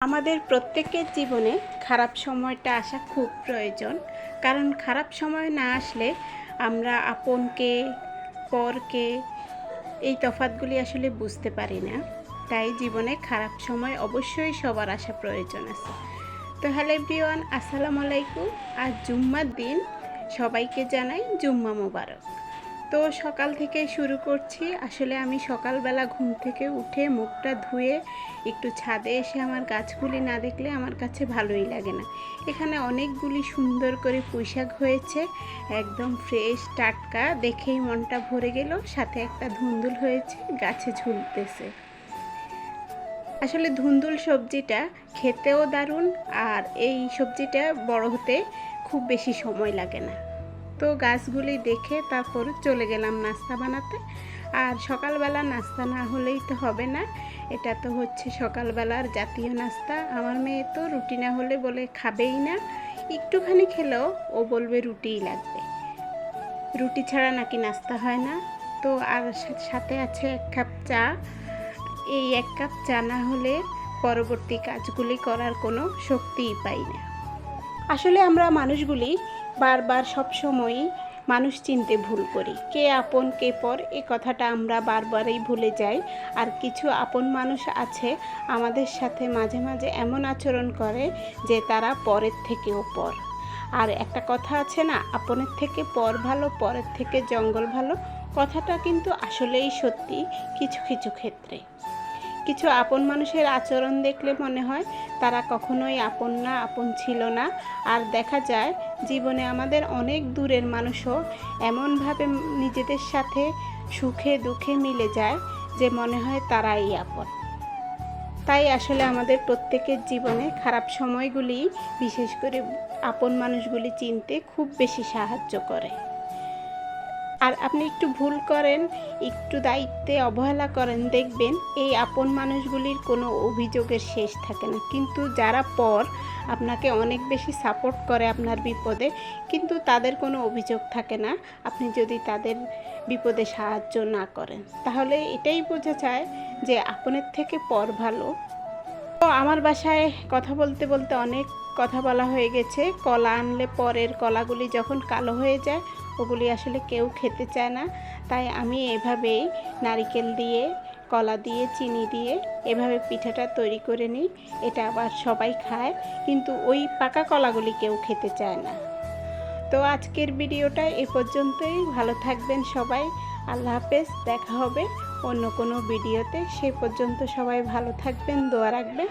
আমাদের প্রত্যেকের জীবনে খারাপ সময়টা আসা খুব প্রয়োজন। কারণ খারাপ সময় না আসলে আমরা আপনকে, পরকে এই তফাতগুলি আসলে বুঝতে পারি না। তাই জীবনে খারাপ সময় অবশ্যই সবার আসা প্রয়োজন আছে। তো হ্যালো এভরিওয়ান, আসসালামু আলাইকুম। আজ জুম্মার দিন। সবাইকে জানাই জুম্মা মোবারক। তো সকাল থেকে শুরু করছি। আসলে আমি সকালবেলা ঘুম থেকে উঠে মুখটা ধুয়ে একটু ছাদে এসে আমার গাছগুলি না দেখলে আমার কাছে ভালোই লাগে না। এখানে অনেকগুলি সুন্দর করে পুঁইশাক হয়েছে, একদম ফ্রেশ, টাটকা, দেখেই মনটা ভরে গেল। সাথে একটা ধুন্দুল হয়েছে, গাছে ঝুলতেছে। আসলে ধুন্দুল সবজিটা খেতেও দারুণ, আর এই সবজিটা বড় হতে খুব বেশি সময় লাগে না। তো গাছগুলি দেখে তারপর চলে গেলাম নাস্তা বানাতে। আর সকালবেলা নাস্তা না হলেই তো হবে না। এটা তো হচ্ছে সকালবেলার জাতীয় নাস্তা। আমার মেয়ে তো রুটি না হলে বলে খাবেই না। একটুখানি খেলেও ও বলবে রুটিই লাগবে। রুটি ছাড়া নাকি নাস্তা হয় না। তো আর সাথে আছে এক কাপ চা। এই এক কাপ চা না হলে পরবর্তী কাজগুলি করার কোনো শক্তিই পাই না। আসলে আমরা মানুষগুলি বারবার সবসময়ই মানুষ চিনতে ভুল করি। কে আপন, কে পর, এ কথাটা আমরা বারবারই ভুলে যাই। আর কিছু আপন মানুষ আছে আমাদের সাথে মাঝে মাঝে এমন আচরণ করে যে তারা পরের থেকেও পর। আর একটা কথা আছে না, আপনের থেকে পর ভালো, পরের থেকে জঙ্গল ভালো, কথাটা কিন্তু আসলেই সত্যি কিছু কিছু ক্ষেত্রে। কিছু আপন মানুষের আচরণ দেখলে মনে হয় তারা কখনোই আপন না, আপন ছিল না। আর দেখা যায়, জীবনে আমাদের অনেক দূরের মানুষও এমনভাবে নিজেদের সাথে সুখে দুঃখে মিলে যায় যে মনে হয় তারাই আপন। তাই আসলে আমাদের প্রত্যেকের জীবনে খারাপ সময়গুলি, বিশেষ করে আপন মানুষগুলি চিনতে খুব বেশি সাহায্য করে। আর আপনি একটু ভুল করেন, একটু দায়িত্বে অবহেলা করেন, দেখবেন এই আপন মানুষগুলির কোনো অভিযোগের শেষ থাকে না। কিন্তু যারা পর আপনাকে অনেক বেশি সাপোর্ট করে আপনার বিপদে, কিন্তু তাদের কোনো অভিযোগ থাকে না, আপনি যদি তাদের বিপদে সাহায্য না করেন। তাহলে এটাই বোঝা যায় যে আপনের থেকে পর ভালো। তো আমার বাসায় কথা বলতে বলতে অনেক কথা বলা হয়ে গেছে। কলা আনলে পরের কলাগুলি যখন কালো হয়ে যায় ওগুলি আসলে কেউ খেতে চায় না। তাই আমি এভাবেই নারিকেল দিয়ে, কলা দিয়ে, চিনি দিয়ে এভাবে পিঠাটা তৈরি করে নিই। এটা আবার সবাই খায়, কিন্তু ওই পাকা কলাগুলি কেউ খেতে চায় না। তো আজকের ভিডিওটা এ পর্যন্তই। ভালো থাকবেন সবাই। আল্লাহ হাফেজ। দেখা হবে অন্য কোনো ভিডিওতে। সে পর্যন্ত সবাই ভালো থাকবেন, দোয়া রাখবেন।